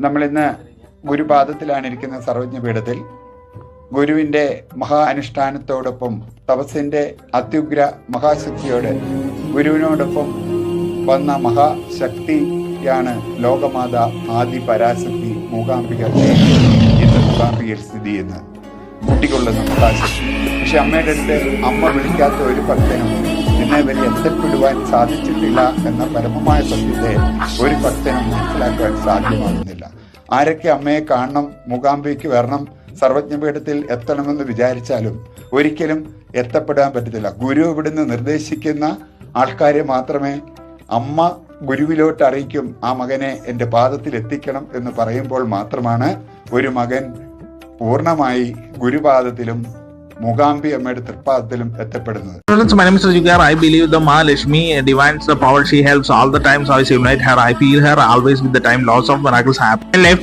നമ്മളിന്ന് ഗുരുപാദത്തിലാണ് ഇരിക്കുന്ന സർവജ്ഞപീഠത്തിൽ ഗുരുവിന്റെ മഹാ അനുഷ്ഠാനത്തോടൊപ്പം തപസ്സിന്റെ അത്യുഗ്ര മഹാശക്തിയോട് ഗുരുവിനോടൊപ്പം വന്ന മഹാശക്തിയാണ് ലോകമാത ആദി പരാശക്തി മൂകാംബിക ഇന്ന് മൂകാംബികയിൽ സ്ഥിതി ചെയ്യുന്നത്. കുട്ടിക്കുള്ളത് മഹാശക്തി. പക്ഷെ അമ്മയുടെ അടുത്ത് അമ്മ വിളിക്കാത്ത ഒരു ഭക്തനും ഇന്നേ വരെ എത്തപ്പെടുവാൻ സാധിച്ചിട്ടില്ല എന്ന പരമമായ സത്യത്തെ ഒരു ഭക്തനും മനസ്സിലാക്കുവാൻ സാധ്യമാകുന്നില്ല. ആരൊക്കെ അമ്മയെ കാണണം മൂകാംബിക്ക് വരണം സർവജ്ഞപീഠത്തിൽ എത്തണമെന്ന് വിചാരിച്ചാലും ഒരിക്കലും എത്തപ്പെടാൻ പറ്റത്തില്ല. ഗുരു ഇവിടുന്ന് നിർദ്ദേശിക്കുന്ന ആൾക്കാരെ മാത്രമേ അമ്മ ഗുരുവിലോട്ട് അറിയിക്കും ആ മകനെ എന്റെ പാദത്തിൽ എത്തിക്കണം എന്ന് പറയുമ്പോൾ മാത്രമാണ് ഒരു മകൻ പൂർണമായി ഗുരുപാദത്തിലും മൂകാംബി അമ്മയുടെ തൃപ്പാദത്തിലും എത്തപ്പെടുന്നത് my name is Rajigar. I believe the Ma Lakshmi divines the power she helps all the times. I unite her. I feel her always with the time. Lots of miracles happen in life.